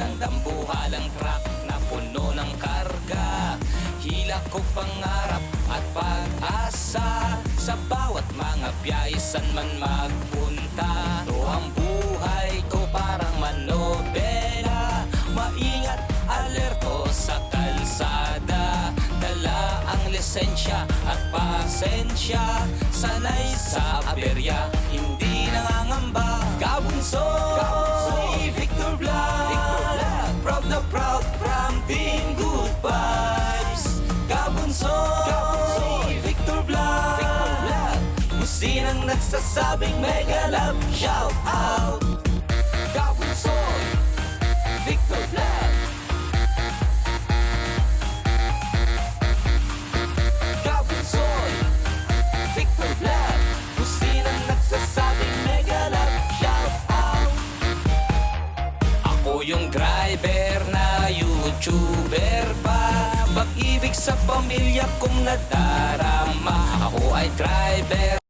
ng dambuhalang truck na puno ng karga. Hila ko pangarap at pag-asa Sa bawat mga biyay san man magpunta. To ang buhay ko parang manobela. Maingat, alerto sa kalsada. Dala ang lisensya at pasensya. Sanay sa aberya, hindi nangangamba. Kabunso Sinang nagsasabing mega love shout out. Gawin Sol. Victor Vlog Gawin Sol. Victor Vlog Kung sinang nagsasabing mega love shout out. Ako yung driver na YouTuber pa. Pag-ibig sa pamilya kong nadarama. Ako ay driver.